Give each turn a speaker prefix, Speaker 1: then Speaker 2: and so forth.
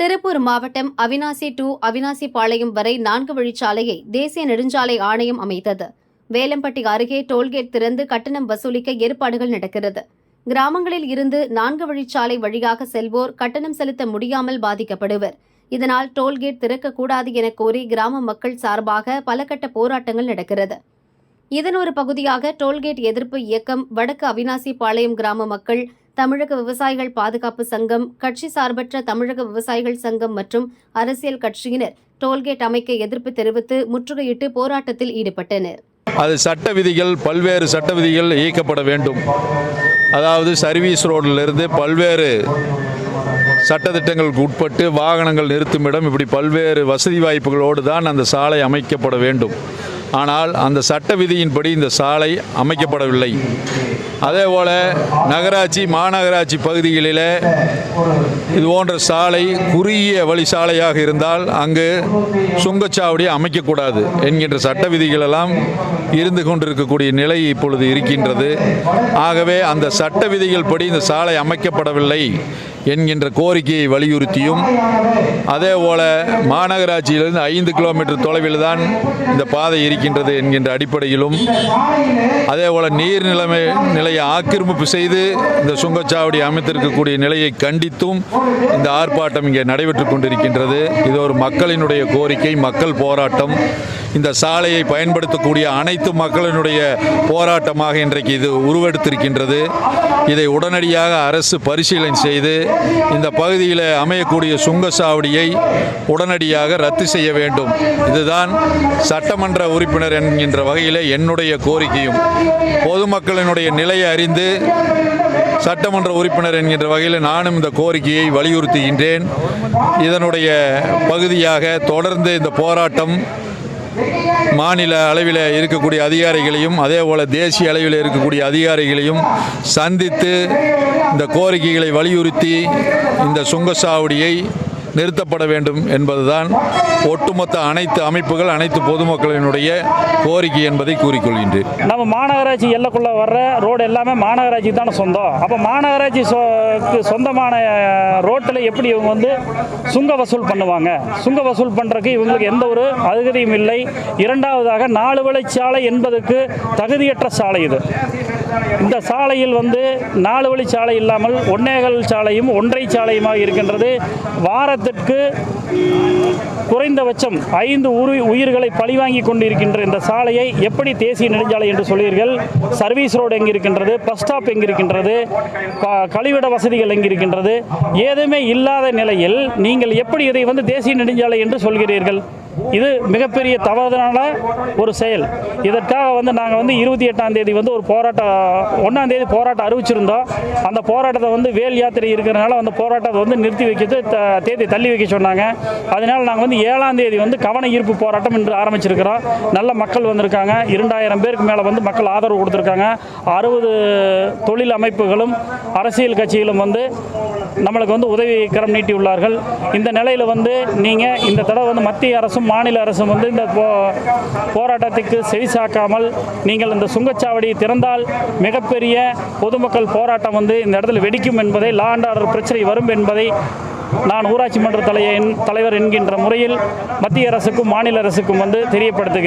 Speaker 1: திருப்பூர் மாவட்டம் அவினாசி டு அவினாசி பாளையம் வரை நான்கு வழிச்சாலையை தேசிய நெடுஞ்சாலை ஆணையம் அமைத்தது. வேலம்பட்டி அருகே டோல்கேட் திறந்து கட்டணம் வசூலிக்க ஏற்பாடுகள் நடக்கிறது. கிராமங்களில் இருந்து நான்கு வழிச்சாலை வழியாக செல்வோர் கட்டணம் செலுத்த முடியாமல் பாதிக்கப்படுவர். இதனால் டோல்கேட் திறக்கக்கூடாது என கோரி கிராம மக்கள் சார்பாக பல கட்ட போராட்டங்கள் நடக்கிறது. இதன் ஒரு பகுதியாக டோல்கேட் எதிர்ப்பு இயக்கம் வடக்கு அவினாசி பாளையம் கிராம மக்கள் தமிழக விவசாயிகள் பாதுகாப்பு சங்கம் கட்சி சார்பற்ற தமிழக விவசாயிகள் சங்கம் மற்றும் அரசியல் கட்சியினர் டோல்கேட் அமைக்க எதிர்ப்பு தெரிவித்து முற்றுகையிட்டு போராட்டத்தில் ஈடுபட்டனர்.
Speaker 2: அது சட்ட விதிகள் பல்வேறு சட்ட விதிகள் இயக்கப்பட வேண்டும். அதாவது சர்வீஸ் ரோடிலிருந்து பல்வேறு சட்டத்திட்டங்களுக்கு உட்பட்டு வாகனங்கள் நிறுத்தும் இடம் இப்படி பல்வேறு வசதி வாய்ப்புகளோடு தான் அந்த சாலை அமைக்கப்பட வேண்டும். ஆனால் அந்த சட்ட விதியின்படி இந்த சாலை அமைக்கப்படவில்லை. அதே போல் நகராட்சி மாநகராட்சி பகுதிகளில் இது போன்ற சாலை குறுகிய வழி சாலையாக இருந்தால் அங்கு சுங்கச்சாவடி அமைக்கக்கூடாது என்கின்ற சட்ட விதிகளெல்லாம் இருந்து கொண்டிருக்கக்கூடிய நிலை இப்பொழுது இருக்கின்றது. ஆகவே அந்த சட்ட விதிகள் படி இந்த சாலை அமைக்கப்படவில்லை என்கின்ற கோரிக்கையை வலியுறுத்தியும் அதே போல மாநகராட்சியிலிருந்து ஐந்து கிலோமீட்டர் தொலைவில் தான் இந்த பாதை இருக்கின்றது என்கின்ற அடிப்படையிலும் அதே போல நீர் நிலைமை நிலையை ஆக்கிரமிப்பு செய்து இந்த சுங்கச்சாவடி அமைத்திருக்கக்கூடிய நிலையை கண்டித்தும் இந்த ஆர்ப்பாட்டம் இங்கே நடைபெற்று கொண்டிருக்கின்றது. இது ஒரு மக்களினுடைய கோரிக்கை மக்கள் போராட்டம். இந்த சாலையை பயன்படுத்தக்கூடிய அனைத்து மக்களினுடைய போராட்டமாக இன்றைக்கு இது உருவெடுத்திருக்கின்றது. இதை உடனடியாக அரசு பரிசீலனை செய்து இந்த பகுதியில் அமையக்கூடிய சுங்கச்சாவடியை உடனடியாக ரத்து செய்ய வேண்டும். இதுதான் சட்டமன்ற உறுப்பினர் என்கின்ற வகையில் என்னுடைய கோரிக்கையும். பொதுமக்களினுடைய நிலையை அறிந்து சட்டமன்ற உறுப்பினர் என்கின்ற வகையில் நானும் இந்த கோரிக்கையை வலியுறுத்துகின்றேன். இதனுடைய பகுதியாக தொடர்ந்து இந்த போராட்டம் மாநில அளவில் இருக்கக்கூடிய அதிகாரிகளையும் அதே போல் தேசிய அளவில் இருக்கக்கூடிய அதிகாரிகளையும் சந்தித்து இந்த கோரிக்கைகளை வலியுறுத்தி இந்த சுங்கச்சாவடியை நிறுத்தப்பட வேண்டும் என்பதுதான் ஒட்டுமொத்த அனைத்து அமைப்புகள் அனைத்து பொதுமக்களினுடைய கோரிக்கை என்பதை கூறிக்கொள்கின்றேன்.
Speaker 3: நம்ம மாநகராட்சி எல்லைக்குள்ளே வர்ற ரோடு எல்லாமே மாநகராட்சி தானே சொந்தம். அப்போ மாநகராட்சி சொந்தமான ரோட்டில் எப்படி இவங்க வந்து சுங்க வசூல் பண்ணுவாங்க? சுங்க வசூல் பண்ணுறதுக்கு இவங்களுக்கு எந்த ஒரு அருகதையும் இல்லை. இரண்டாவதாக நாலு வழிச்சாலை என்பதற்கு தகுதியற்ற சாலை இது. இந்த சாலையில் வந்து நாலு வழி சாலை இல்லாமல் ஒன்னேகல் சாலையும் ஒன்றை சாலையுமாக இருக்கின்றது. வாரத்திற்கு குறைந்தபட்சம் ஐந்து உரு உயிர்களை பழிவாங்கி கொண்டிருக்கின்ற இந்த சாலையை எப்படி தேசிய நெடுஞ்சாலை என்று சொல்வீர்கள்? சர்வீஸ் ரோடு எங்கே இருக்கின்றது பஸ் ஸ்டாப் எங்கே இருக்கின்றது கழிவிட வசதிகள் எங்கே இருக்கின்றது ஏதுமே இல்லாத நிலையில் நீங்கள் எப்படி இதை வந்து தேசிய நெடுஞ்சாலை என்று சொல்கிறீர்கள்? இது மிகப்பெரிய தவறுதலான ஒரு செயல். இதற்காக வந்து நாங்கள் வந்து இருபத்தி எட்டாம் தேதி வந்து ஒரு போராட்டம் ஒன்றாம் தேதி போராட்டம் அறிவிச்சிருந்தோம். அந்த போராட்டத்தை வந்து வேல் யாத்திரை இருக்கிறனால அந்த போராட்டத்தை வந்து நிறுத்தி வைக்கிறது த- தேதி தள்ளி வைக்க சொன்னாங்க. அதனால் நாங்கள் வந்து ஏழாம் தேதி வந்து கவன ஈர்ப்பு போராட்டம் என்று ஆரம்பிச்சிருக்கிறோம். நல்ல மக்கள் வந்திருக்காங்க. இரண்டாயிரம் பேருக்கு மேலே வந்து மக்கள் ஆதரவு கொடுத்துருக்காங்க. அறுபது தொழில் அமைப்புகளும் அரசியல் கட்சிகளும் வந்து நம்மளுக்கு வந்து உதவி கரம் நீட்டியுள்ளார்கள். இந்த நிலையில் வந்து நீங்கள் இந்த தடவை வந்து மத்திய அரசும் மாநில அரசும் வந்து இந்த போ போராட்டத்துக்கு செவிசாக்காமல் நீங்கள் இந்த சுங்கச்சாவடியை திறந்தால் மிகப்பெரிய பொதுமக்கள் போராட்டம் வந்து இந்த இடத்துல வெடிக்கும் என்பதை லா அண்ட் ஆர்டர் பிரச்சனை வரும் என்பதை நான் ஊராட்சி மன்ற தலைவர் என்கின்ற முறையில் மத்திய அரசுக்கும் மாநில அரசுக்கும் வந்து தெரியப்படுத்துகிறேன்.